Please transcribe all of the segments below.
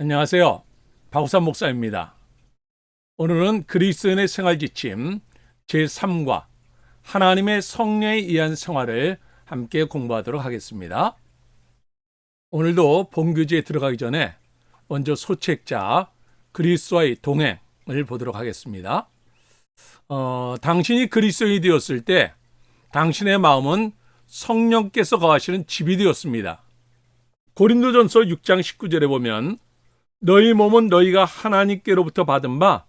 안녕하세요. 박우산 목사입니다. 오늘은 그리스도인의 생활 지침 제3과 하나님의 성령에 의한 생활을 함께 공부하도록 하겠습니다. 오늘도 본교지에 들어가기 전에 먼저 소책자 그리스도와의 동행을 보도록 하겠습니다. 어, 당신이 그리스도인이 되었을 때 당신의 마음은 성령께서 거하시는 집이 되었습니다. 고린도전서 6장 19절에 보면 너희 몸은 너희가 하나님께로부터 받은 바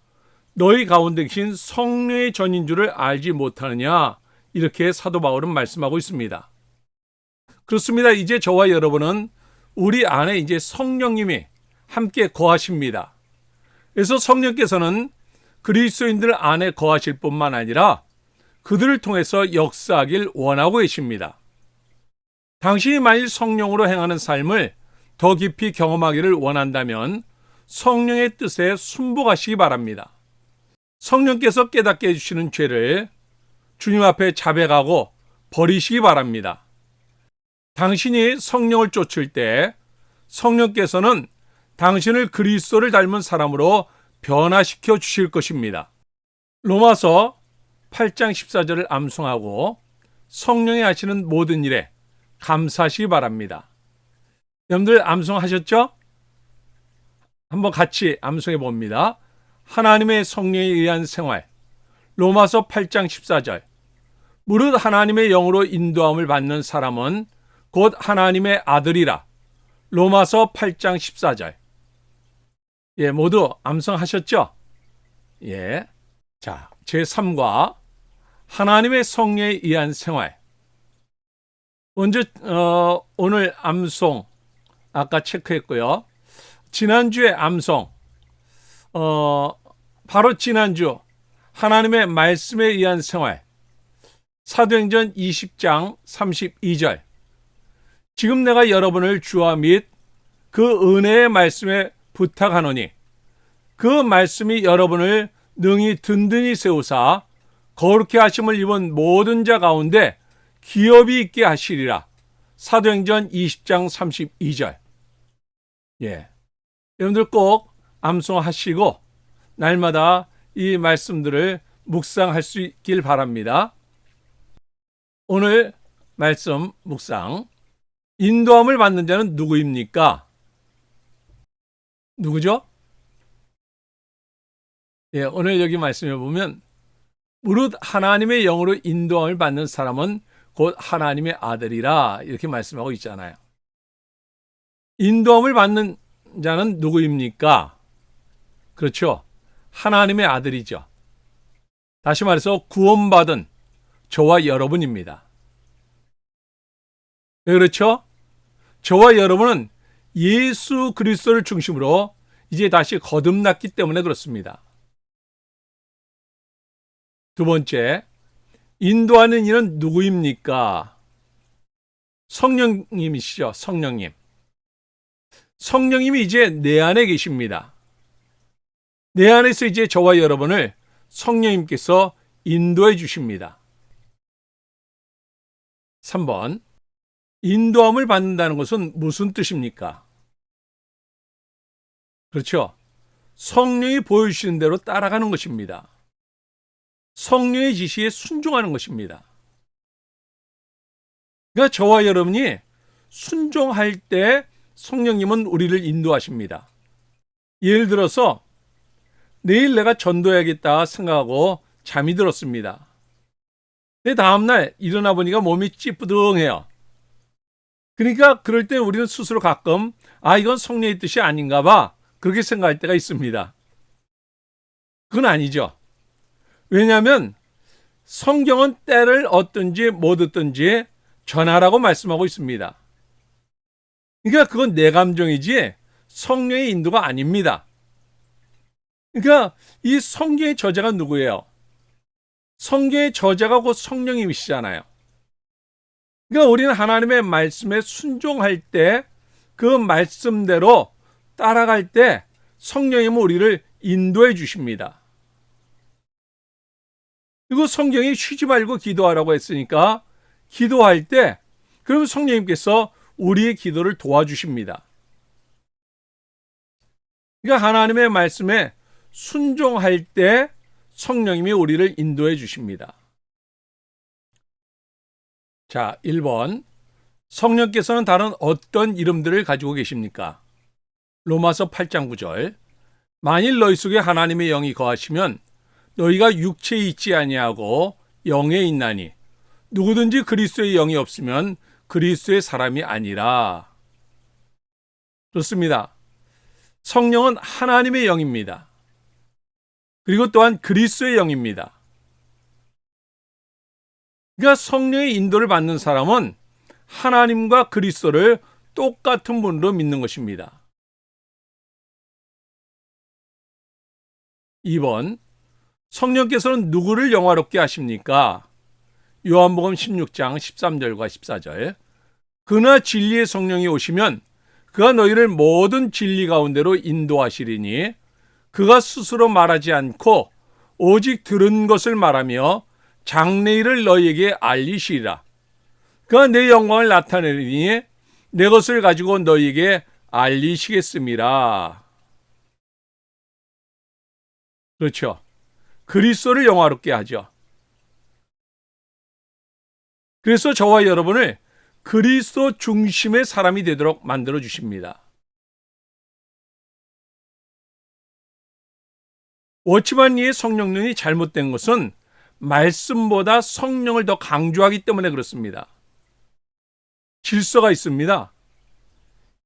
너희 가운데 계신 성령의 전인 줄을 알지 못하느냐 이렇게 사도 바울은 말씀하고 있습니다. 그렇습니다. 이제 저와 여러분은 우리 안에 이제 성령님이 함께 거하십니다. 그래서 성령께서는 그리스도인들 안에 거하실 뿐만 아니라 그들을 통해서 역사하길 원하고 계십니다. 당신이 만일 성령으로 행하는 삶을 더 깊이 경험하기를 원한다면 성령의 뜻에 순복하시기 바랍니다. 성령께서 깨닫게 해주시는 죄를 주님 앞에 자백하고 버리시기 바랍니다. 당신이 성령을 쫓을 때 성령께서는 당신을 그리스도를 닮은 사람으로 변화시켜 주실 것입니다. 로마서 8장 14절을 암송하고 성령이 하시는 모든 일에 감사하시기 바랍니다. 여러분들 암송하셨죠? 한번 같이 암송해 봅니다. 하나님의 성령에 의한 생활. 로마서 8장 14절. 무릇 하나님의 영으로 인도함을 받는 사람은 곧 하나님의 아들이라. 로마서 8장 14절. 예, 모두 암송하셨죠? 예. 자, 제3과 하나님의 성령에 의한 생활. 먼저 어, 오늘 암송 아까 체크했고요. 지난주에 암송 어, 바로 지난주 하나님의 말씀에 의한 생활 사도행전 20장 32절 지금 내가 여러분을 주와 및 그 은혜의 말씀에 부탁하노니 그 말씀이 여러분을 능히 든든히 세우사 거룩히 하심을 입은 모든 자 가운데 기업이 있게 하시리라. 사도행전 20장 32절. 예. 여러분들 꼭 암송하시고 날마다 이 말씀들을 묵상할 수 있길 바랍니다. 오늘 말씀 묵상. 인도함을 받는 자는 누구입니까? 누구죠? 예, 오늘 여기 말씀해 보면 무릇 하나님의 영으로 인도함을 받는 사람은 곧 하나님의 아들이라 이렇게 말씀하고 있잖아요. 인도함을 받는 자는 누구입니까? 그렇죠. 하나님의 아들이죠. 다시 말해서 구원받은 저와 여러분입니다. 왜 그렇죠? 저와 여러분은 예수 그리스도를 중심으로 이제 다시 거듭났기 때문에 그렇습니다. 두 번째, 인도하는 이는 누구입니까? 성령님이시죠, 성령님. 성령님이 이제 내 안에 계십니다. 내 안에서 이제 저와 여러분을 성령님께서 인도해 주십니다. 3번. 인도함을 받는다는 것은 무슨 뜻입니까? 그렇죠. 성령이 보여주시는 대로 따라가는 것입니다. 성령의 지시에 순종하는 것입니다. 그러니까 저와 여러분이 순종할 때 성령님은 우리를 인도하십니다. 예를 들어서 내일 내가 전도해야겠다 생각하고 잠이 들었습니다. 내 다음날 일어나 보니까 몸이 찌뿌둥해요. 그러니까 그럴 때 우리는 스스로 가끔 아 이건 성령의 뜻이 아닌가 봐 그렇게 생각할 때가 있습니다. 그건 아니죠. 왜냐하면 성경은 때를 얻든지 못 얻든지 전하라고 말씀하고 있습니다. 그러니까 그건 내 감정이지 성령의 인도가 아닙니다. 그러니까 이 성경의 저자가 누구예요? 성경의 저자가 곧 성령님이시잖아요. 그러니까 우리는 하나님의 말씀에 순종할 때 그 말씀대로 따라갈 때 성령님은 우리를 인도해 주십니다. 그리고 성경이 쉬지 말고 기도하라고 했으니까 기도할 때 그러면 성령님께서 우리의 기도를 도와주십니다. 그러니까 하나님의 말씀에 순종할 때 성령님이 우리를 인도해 주십니다. 자, 1번. 성령께서는 다른 어떤 이름들을 가지고 계십니까? 로마서 8장 9절. 만일 너희 속에 하나님의 영이 거하시면 너희가 육체에 있지 아니하고 영에 있나니 누구든지 그리스도의 영이 없으면 그리스도의 사람이 아니라. 좋습니다. 성령은 하나님의 영입니다. 그리고 또한 그리스도의 영입니다. 그러니까 성령의 인도를 받는 사람은 하나님과 그리스도를 똑같은 분으로 믿는 것입니다. 2번 성령께서는 누구를 영화롭게 하십니까? 요한복음 16장 13절과 14절 그나 진리의 성령이 오시면 그가 너희를 모든 진리 가운데로 인도하시리니 그가 스스로 말하지 않고 오직 들은 것을 말하며 장래일을 너희에게 알리시리라. 그가 내 영광을 나타내리니 내 것을 가지고 너희에게 알리시겠습니다. 그렇죠. 그리스도를 영화롭게 하죠. 그래서 저와 여러분을 그리스도 중심의 사람이 되도록 만들어 주십니다. 워치만리의 성령론이 잘못된 것은 말씀보다 성령을 더 강조하기 때문에 그렇습니다. 질서가 있습니다.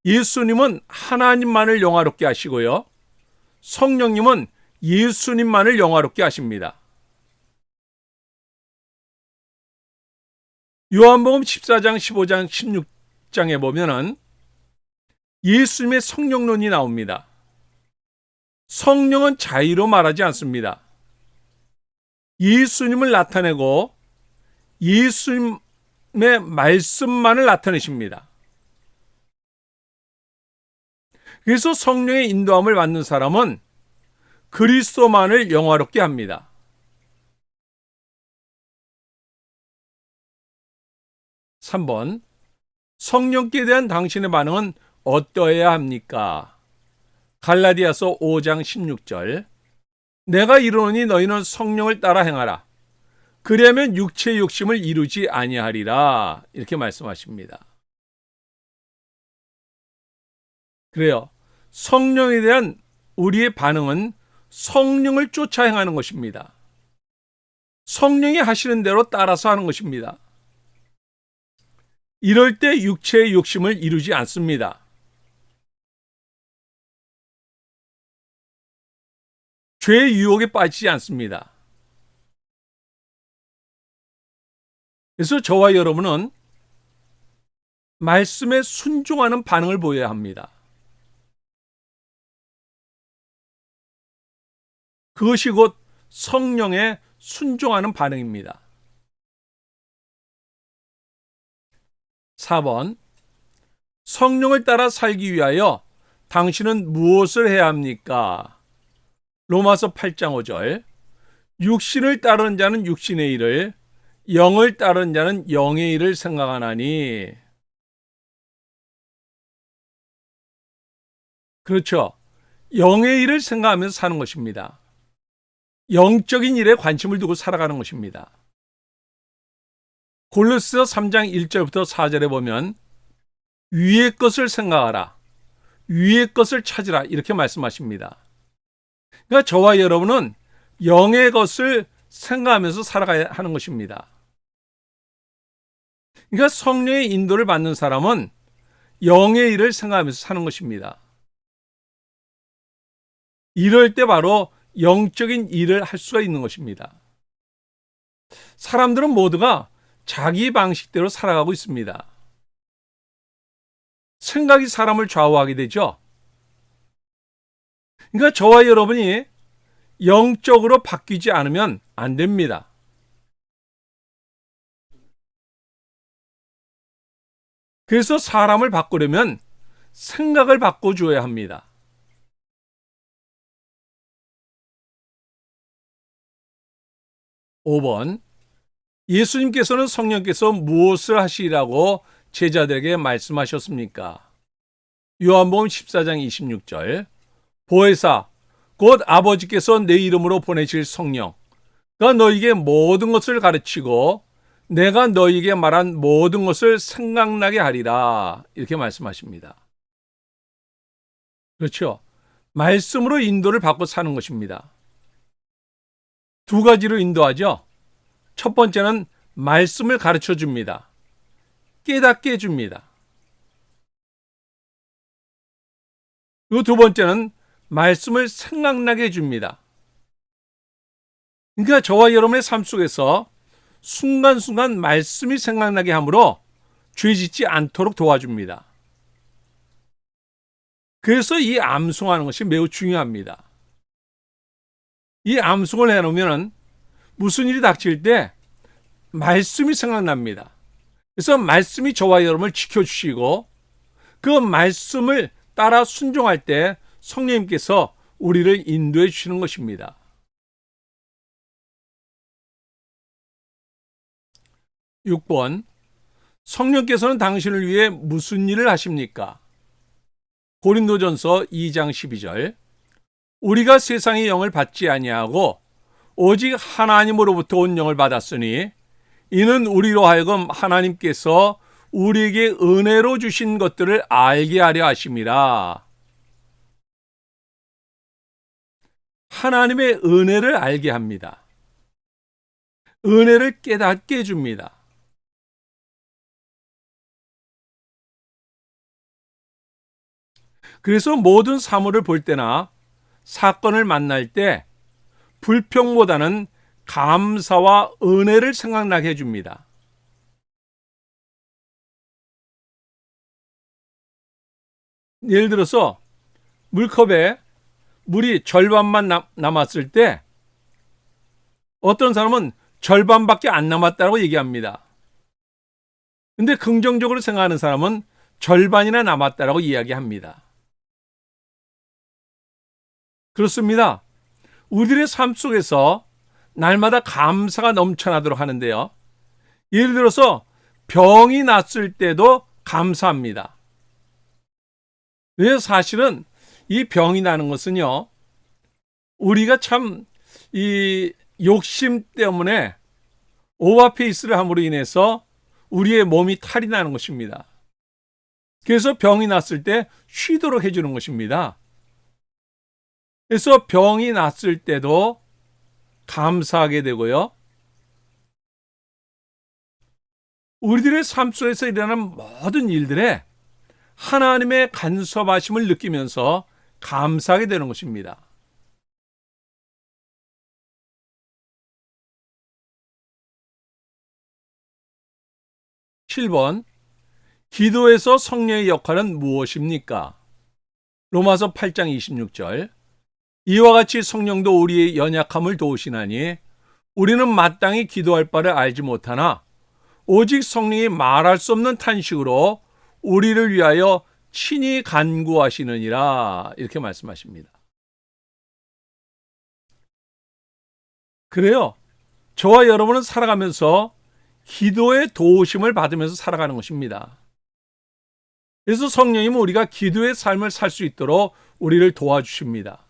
예수님은 하나님만을 영화롭게 하시고요. 성령님은 예수님만을 영화롭게 하십니다. 요한복음 14장, 15장, 16장에 보면은 예수님의 성령론이 나옵니다. 성령은 자의로 말하지 않습니다. 예수님을 나타내고 예수님의 말씀만을 나타내십니다. 그래서 성령의 인도함을 받는 사람은 그리스도만을 영화롭게 합니다. (3번) 성령께 대한 당신의 반응은 어떠해야 합니까? 갈라디아서 5장 16절 내가 이르노니 너희는 성령을 따라 행하라. 그리하면 육체의 욕심을 이루지 아니하리라. 이렇게 말씀하십니다. 그래요. 성령에 대한 우리의 반응은 성령을 쫓아 행하는 것입니다. 성령이 하시는 대로 따라서 하는 것입니다. 이럴 때 육체의 욕심을 이루지 않습니다. 죄의 유혹에 빠지지 않습니다. 그래서 저와 여러분은 말씀에 순종하는 반응을 보여야 합니다. 그것이 곧 성령에 순종하는 반응입니다. 4번 성령을 따라 살기 위하여 당신은 무엇을 해야 합니까? 로마서 8장 5절 육신을 따르는 자는 육신의 일을 영을 따르는 자는 영의 일을 생각하나니 그렇죠. 영의 일을 생각하면서 사는 것입니다. 영적인 일에 관심을 두고 살아가는 것입니다. 골로스서 3장 1절부터 4절에 보면 위의 것을 생각하라. 위의 것을 찾으라. 이렇게 말씀하십니다. 그러니까 저와 여러분은 영의 것을 생각하면서 살아가야 하는 것입니다. 그러니까 성령의 인도를 받는 사람은 영의 일을 생각하면서 사는 것입니다. 이럴 때 바로 영적인 일을 할 수가 있는 것입니다. 사람들은 모두가 자기 방식대로 살아가고 있습니다. 생각이 사람을 좌우하게 되죠. 그러니까 저와 여러분이 영적으로 바뀌지 않으면 안 됩니다. 그래서 사람을 바꾸려면 생각을 바꿔줘야 합니다. (5번) 예수님께서는 성령께서 무엇을 하시라고 제자들에게 말씀하셨습니까? 요한복음 14장 26절 보혜사 곧 아버지께서 내 이름으로 보내실 성령 가 너에게 모든 것을 가르치고 내가 너에게 말한 모든 것을 생각나게 하리라 이렇게 말씀하십니다. 그렇죠. 말씀으로 인도를 받고 사는 것입니다. 두 가지로 인도하죠. 첫 번째는 말씀을 가르쳐 줍니다. 깨닫게 해줍니다. 그리고 두 번째는 말씀을 생각나게 해줍니다. 그러니까 저와 여러분의 삶 속에서 순간순간 말씀이 생각나게 하므로 죄 짓지 않도록 도와줍니다. 그래서 이 암송하는 것이 매우 중요합니다. 이 암송을 해놓으면 무슨 일이 닥칠 때 말씀이 생각납니다. 그래서 말씀이 저와 여러분을 지켜주시고 그 말씀을 따라 순종할 때 성령님께서 우리를 인도해 주시는 것입니다. 6번 성령께서는 당신을 위해 무슨 일을 하십니까? 고린도전서 2장 12절 우리가 세상의 영을 받지 아니하고 오직 하나님으로부터 온 영을 받았으니 이는 우리로 하여금 하나님께서 우리에게 은혜로 주신 것들을 알게 하려 하심이라. 하나님의 은혜를 알게 합니다. 은혜를 깨닫게 해줍니다. 그래서 모든 사물을 볼 때나 사건을 만날 때 불평보다는 감사와 은혜를 생각나게 해줍니다. 예를 들어서 물컵에 물이 절반만 남, 남았을 때 어떤 사람은 절반밖에 안 남았다고 얘기합니다. 근데 긍정적으로 생각하는 사람은 절반이나 남았다고 이야기합니다. 그렇습니다. 우리들의 삶 속에서 날마다 감사가 넘쳐나도록 하는데요. 예를 들어서 병이 났을 때도 감사합니다. 왜 사실은 이 병이 나는 것은요, 우리가 참 이 욕심 때문에 오버페이스를 함으로 인해서 우리의 몸이 탈이 나는 것입니다. 그래서 병이 났을 때 쉬도록 해주는 것입니다. 그래서 병이 났을 때도 감사하게 되고요. 우리들의 삶 속에서 일어나는 모든 일들에 하나님의 간섭하심을 느끼면서 감사하게 되는 것입니다. (7번) 기도에서 성령의 역할은 무엇입니까? 로마서 8장 26절 이와 같이 성령도 우리의 연약함을 도우시나니 우리는 마땅히 기도할 바를 알지 못하나 오직 성령이 말할 수 없는 탄식으로 우리를 위하여 친히 간구하시느니라 이렇게 말씀하십니다. 그래요. 저와 여러분은 살아가면서 기도의 도우심을 받으면서 살아가는 것입니다. 그래서 성령님은 우리가 기도의 삶을 살 수 있도록 우리를 도와주십니다.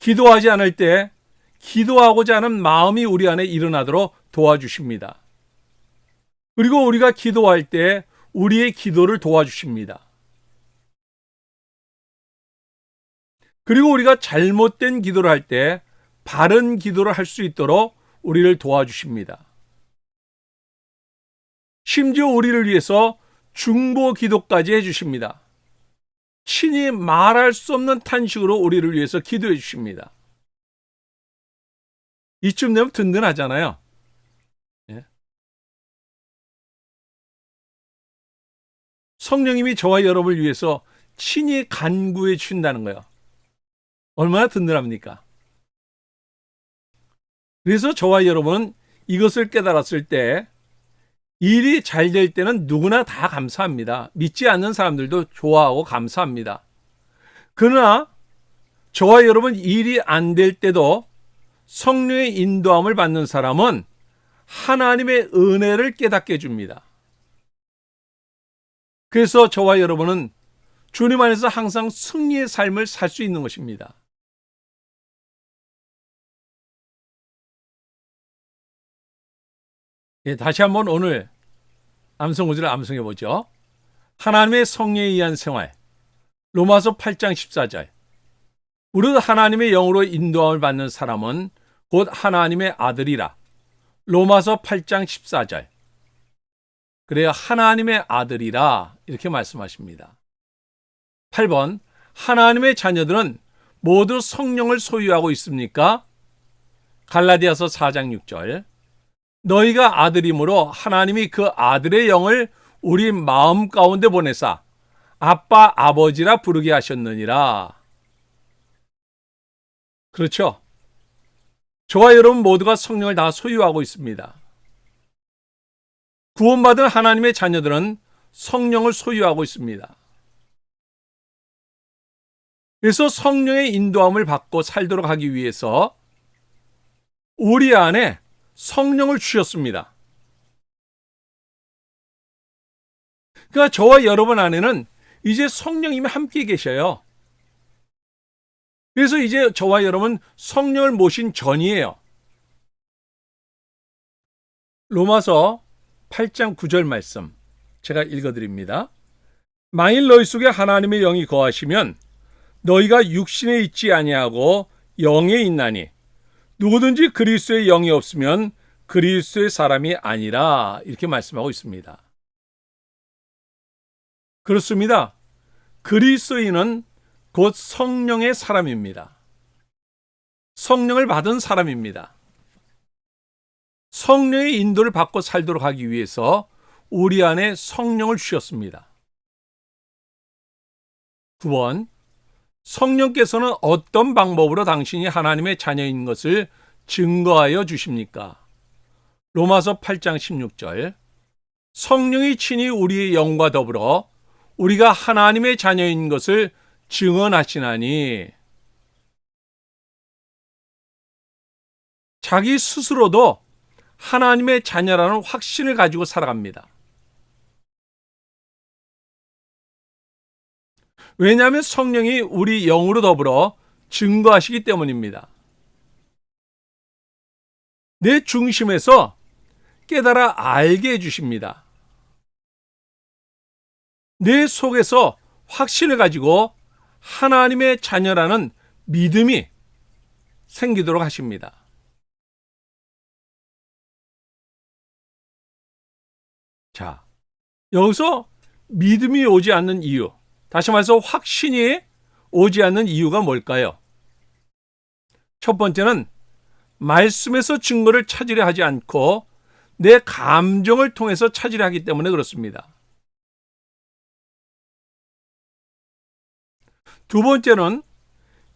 기도하지 않을 때 기도하고자 하는 마음이 우리 안에 일어나도록 도와주십니다. 그리고 우리가 기도할 때 우리의 기도를 도와주십니다. 그리고 우리가 잘못된 기도를 할 때 바른 기도를 할 수 있도록 우리를 도와주십니다. 심지어 우리를 위해서 중보 기도까지 해주십니다. 친히 말할 수 없는 탄식으로 우리를 위해서 기도해 주십니다. 이쯤 되면 든든하잖아요. 예. 성령님이 저와 여러분을 위해서 친히 간구해 주신다는 거예요. 얼마나 든든합니까? 그래서 저와 여러분은 이것을 깨달았을 때 일이 잘 될 때는 누구나 다 감사합니다. 믿지 않는 사람들도 좋아하고 감사합니다. 그러나 저와 여러분 일이 안 될 때도 성령의 인도함을 받는 사람은 하나님의 은혜를 깨닫게 해줍니다. 그래서 저와 여러분은 주님 안에서 항상 승리의 삶을 살 수 있는 것입니다. 예, 다시 한번 오늘 암송 구절을 암송해 보죠. 하나님의 성령에 의한 생활. 로마서 8장 14절. 우리도 하나님의 영으로 인도함을 받는 사람은 곧 하나님의 아들이라. 로마서 8장 14절. 그래야 하나님의 아들이라 이렇게 말씀하십니다. 8번 하나님의 자녀들은 모두 성령을 소유하고 있습니까? 갈라디아서 4장 6절. 너희가 아들이므로 하나님이 그 아들의 영을 우리 마음 가운데 보내사 아빠 아버지라 부르게 하셨느니라. 그렇죠. 저와 여러분 모두가 성령을 다 소유하고 있습니다. 구원받은 하나님의 자녀들은 성령을 소유하고 있습니다. 그래서 성령의 인도함을 받고 살도록 하기 위해서 우리 안에 성령을 주셨습니다. 그러니까 저와 여러분 안에는 이제 성령님이 함께 계셔요. 그래서 이제 저와 여러분 성령을 모신 전이에요. 로마서 8장 9절 말씀 제가 읽어드립니다. 만일 너희 속에 하나님의 영이 거하시면 너희가 육신에 있지 아니하고 영에 있나니 누구든지 그리스도의 영이 없으면 그리스도의 사람이 아니라 이렇게 말씀하고 있습니다. 그렇습니다. 그리스도인은 곧 성령의 사람입니다. 성령을 받은 사람입니다. 성령의 인도를 받고 살도록 하기 위해서 우리 안에 성령을 주셨습니다. 9번 성령께서는 어떤 방법으로 당신이 하나님의 자녀인 것을 증거하여 주십니까? 로마서 8장 16절 성령이 친히 우리의 영과 더불어 우리가 하나님의 자녀인 것을 증언하시나니 자기 스스로도 하나님의 자녀라는 확신을 가지고 살아갑니다. 왜냐하면 성령이 우리 영으로 더불어 증거하시기 때문입니다. 내 중심에서 깨달아 알게 해주십니다. 내 속에서 확신을 가지고 하나님의 자녀라는 믿음이 생기도록 하십니다. 자, 여기서 믿음이 오지 않는 이유, 다시 말해서 확신이 오지 않는 이유가 뭘까요? 첫 번째는 말씀에서 증거를 찾으려 하지 않고 내 감정을 통해서 찾으려 하기 때문에 그렇습니다. 두 번째는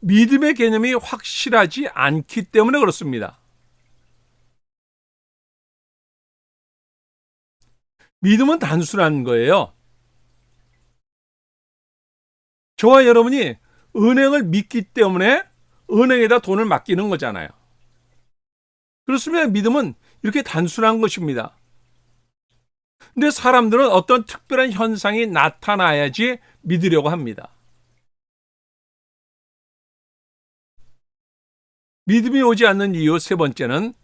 믿음의 개념이 확실하지 않기 때문에 그렇습니다. 믿음은 단순한 거예요. 저와 여러분이 은행을 믿기 때문에 은행에다 돈을 맡기는 거잖아요. 그렇습니다. 믿음은 이렇게 단순한 것입니다. 근데 사람들은 어떤 특별한 현상이 나타나야지 믿으려고 합니다. 믿음이 오지 않는 이유 세 번째는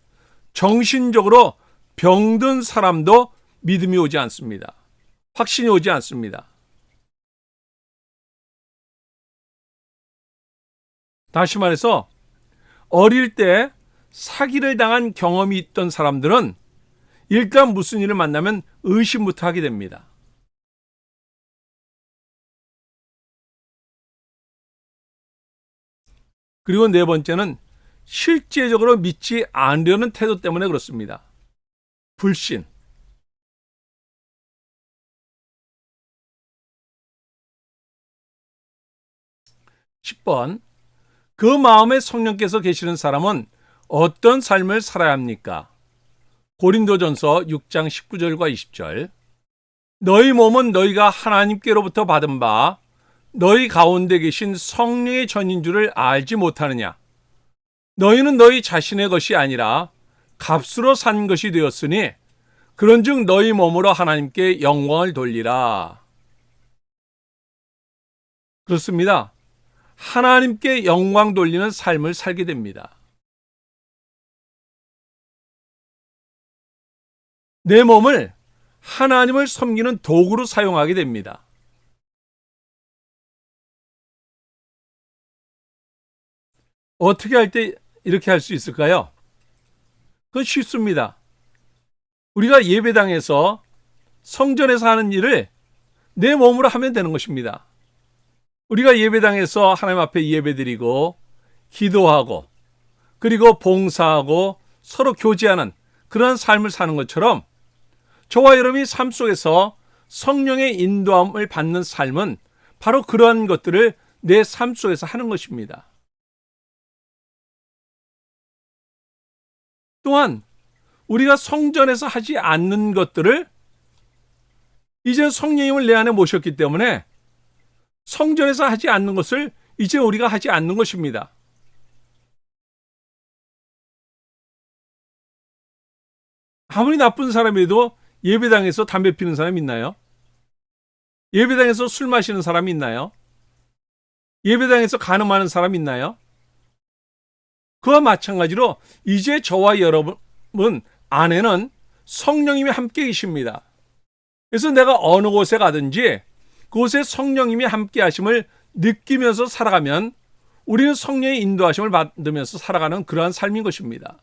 정신적으로 병든 사람도 믿음이 오지 않습니다. 확신이 오지 않습니다. 다시 말해서 어릴 때 사기를 당한 경험이 있던 사람들은 일단 무슨 일을 만나면 의심부터 하게 됩니다. 그리고 네 번째는 실제적으로 믿지 않으려는 태도 때문에 그렇습니다. 불신. (10번) 그 마음에 성령께서 계시는 사람은 어떤 삶을 살아야 합니까? 고린도전서 6장 19절과 20절. 너희 몸은 너희가 하나님께로부터 받은 바 너희 가운데 계신 성령의 전인 줄을 알지 못하느냐? 너희는 너희 자신의 것이 아니라 값으로 산 것이 되었으니 그런즉 너희 몸으로 하나님께 영광을 돌리라. 그렇습니다. 하나님께 영광 돌리는 삶을 살게 됩니다. 내 몸을 하나님을 섬기는 도구로 사용하게 됩니다. 어떻게 할 때 이렇게 할 수 있을까요? 그건 쉽습니다. 우리가 예배당에서 성전에서 하는 일을 내 몸으로 하면 되는 것입니다. 우리가 예배당에서 하나님 앞에 예배드리고 기도하고 그리고 봉사하고 서로 교제하는 그런 삶을 사는 것처럼 저와 여러분이 삶 속에서 성령의 인도함을 받는 삶은 바로 그러한 것들을 내 삶 속에서 하는 것입니다. 또한 우리가 성전에서 하지 않는 것들을 이제 성령님을 내 안에 모셨기 때문에 성전에서 하지 않는 것을 이제 우리가 하지 않는 것입니다. 아무리 나쁜 사람이라도 예배당에서 담배 피는 사람 있나요? 예배당에서 술 마시는 사람 있나요? 예배당에서 간음하는 사람 있나요? 그와 마찬가지로 이제 저와 여러분 안에는 성령님이 함께 계십니다. 그래서 내가 어느 곳에 가든지 그곳에 성령님이 함께 하심을 느끼면서 살아가면 우리는 성령의 인도하심을 받으면서 살아가는 그러한 삶인 것입니다.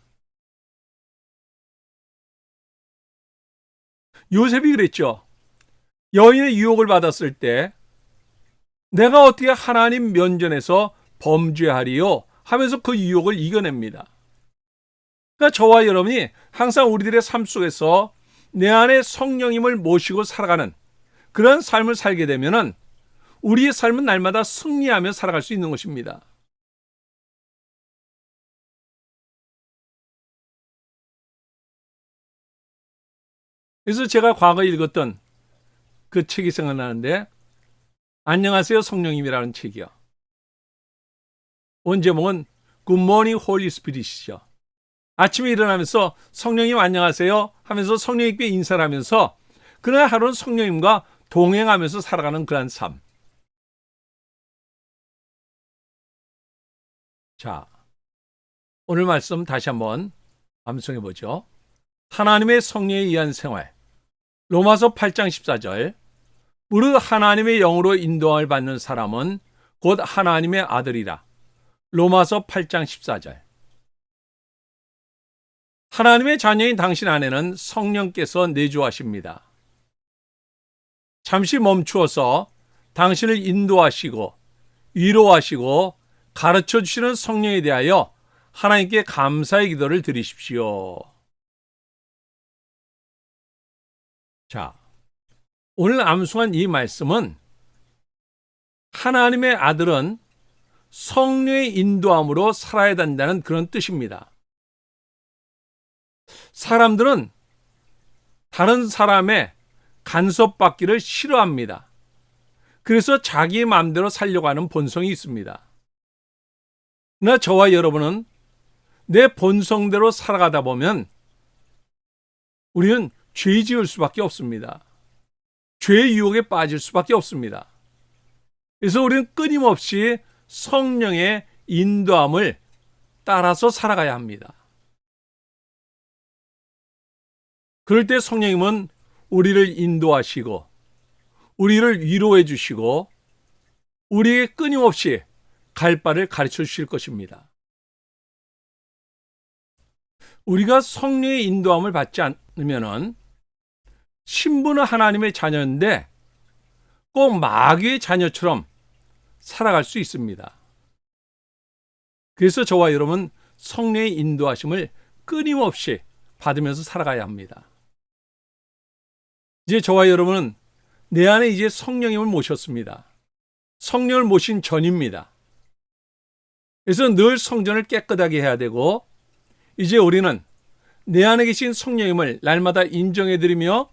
요셉이 그랬죠. 여인의 유혹을 받았을 때 내가 어떻게 하나님 면전에서 범죄하리요 하면서 그 유혹을 이겨냅니다. 그러니까 저와 여러분이 항상 우리들의 삶 속에서 내 안에 성령님을 모시고 살아가는 그런 삶을 살게 되면은 우리의 삶은 날마다 승리하며 살아갈 수 있는 것입니다. 그래서 제가 과거에 읽었던 그 책이 생각나는데 안녕하세요 성령님이라는 책이요. 온 제목은 굿모닝 홀리 스피릿이죠. 아침에 일어나면서 성령님 안녕하세요 하면서 성령님께 인사를 하면서 그날 하루는 성령님과 동행하면서 살아가는 그러한 삶. 자, 오늘 말씀 다시 한번 암송해 보죠. 하나님의 성령에 의한 생활. 로마서 8장 14절 무릇 하나님의 영으로 인도함을 받는 사람은 곧 하나님의 아들이라. 로마서 8장 14절 하나님의 자녀인 당신 안에는 성령께서 내주하십니다. 잠시 멈추어서 당신을 인도하시고 위로하시고 가르쳐 주시는 성령에 대하여 하나님께 감사의 기도를 드리십시오. 자, 오늘 암송한 이 말씀은 하나님의 아들은 성령의 인도함으로 살아야 된다는 그런 뜻입니다. 사람들은 다른 사람의 간섭받기를 싫어합니다. 그래서 자기 마음대로 살려고 하는 본성이 있습니다. 나 저와 여러분은 내 본성대로 살아가다 보면 우리는 죄 지을 수밖에 없습니다. 죄의 유혹에 빠질 수밖에 없습니다. 그래서 우리는 끊임없이 성령의 인도함을 따라서 살아가야 합니다. 그럴 때 성령님은 우리를 인도하시고, 우리를 위로해 주시고, 우리에게 끊임없이 갈 바를 가르쳐 주실 것입니다. 우리가 성령의 인도함을 받지 않으면은 신부는 하나님의 자녀인데 꼭 마귀의 자녀처럼 살아갈 수 있습니다. 그래서 저와 여러분 성령의 인도하심을 끊임없이 받으면서 살아가야 합니다. 이제 저와 여러분은 내 안에 이제 성령님을 모셨습니다. 성령을 모신 전입니다. 그래서 늘 성전을 깨끗하게 해야 되고 이제 우리는 내 안에 계신 성령님을 날마다 인정해 드리며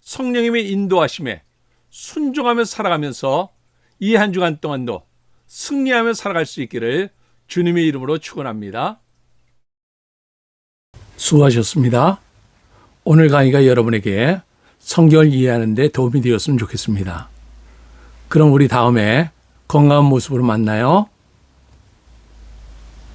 성령님의 인도하심에 순종하며 살아가면서 이 한 주간 동안도 승리하며 살아갈 수 있기를 주님의 이름으로 축원합니다. 수고하셨습니다. 오늘 강의가 여러분에게 성경을 이해하는 데 도움이 되었으면 좋겠습니다. 그럼 우리 다음에 건강한 모습으로 만나요.